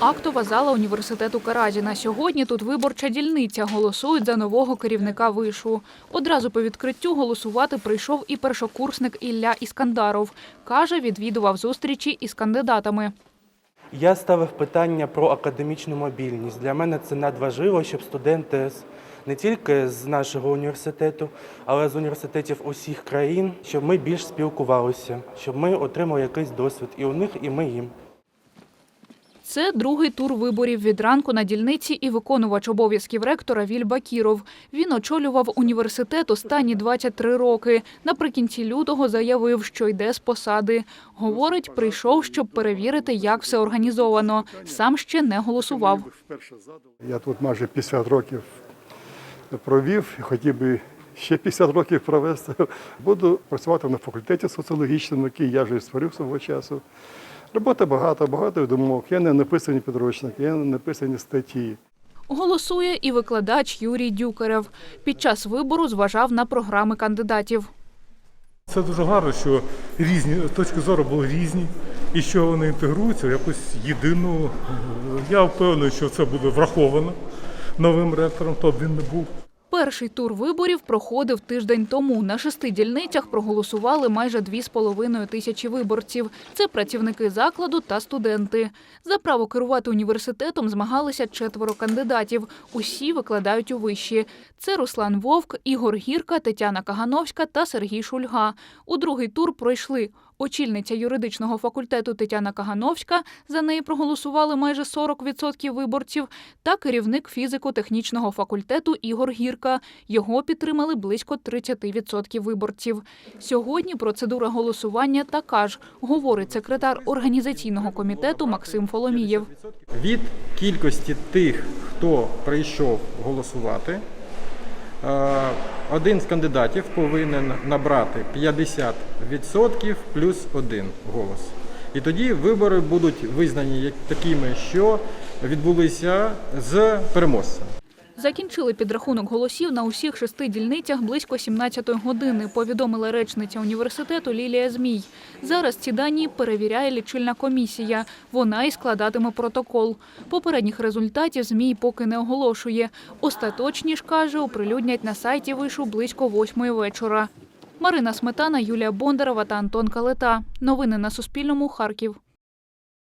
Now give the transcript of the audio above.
Актова зала університету Каразіна. Сьогодні тут виборча дільниця. Голосують за нового керівника вишу. Одразу по відкриттю голосувати прийшов і першокурсник Ілля Іскандаров. Каже, відвідував зустрічі із кандидатами. Я ставив питання про академічну мобільність. Для мене це надважливо, щоб студенти не тільки з нашого університету, але з університетів усіх країн, щоб ми більш спілкувалися, щоб ми отримали якийсь досвід і у них, і ми їм. Це другий тур виборів від ранку на дільниці і виконувач обов'язків ректора Віль Бакіров. Він очолював університет останні 23 роки. Наприкінці лютого заявив, що йде з посади. Говорить, прийшов, щоб перевірити, як все організовано. Сам ще не голосував. Я тут майже 50 років провів хотів би ще 50 років провести. Буду працювати на факультеті соціологічному, який я вже створив свого часу. Роботи багато, багато думок. Є не написані підручники, є не написані статті. Голосує і викладач Юрій Дюкарев. Під час вибору зважав на програми кандидатів. Це дуже гарно, що різні точки зору були різні, і що вони інтегруються в якусь єдину. Я впевнений, що це буде враховано новим ректором, хто б він не був. Перший тур виборів проходив тиждень тому. На шести дільницях проголосували майже дві з половиною тисячі виборців. Це працівники закладу та студенти. За право керувати університетом змагалися четверо кандидатів. Усі викладають у виші. Це Руслан Вовк, Ігор Гірка, Тетяна Кагановська та Сергій Шульга. У другий тур пройшли очільниця юридичного факультету Тетяна Кагановська. За неї проголосували майже 40% виборців. Та керівник фізико-технічного факультету Ігор Гірка. Його підтримали близько 30% виборців. Сьогодні процедура голосування така ж, говорить секретар організаційного комітету Максим Фоломієв. Від кількості тих, хто прийшов голосувати, один з кандидатів повинен набрати 50% плюс один голос. І тоді вибори будуть визнані такими, що відбулися з переможцем. Закінчили підрахунок голосів на усіх шести дільницях близько 17-ї години, повідомила речниця університету Лілія Змій. Зараз ці дані перевіряє лічильна комісія. Вона і складатиме протокол. Попередніх результатів Змій поки не оголошує. Остаточні ж, каже, оприлюднять на сайті вишу близько восьмої вечора. Марина Сметана, Юлія Бондарова та Антон Калета. Новини на Суспільному. Харків.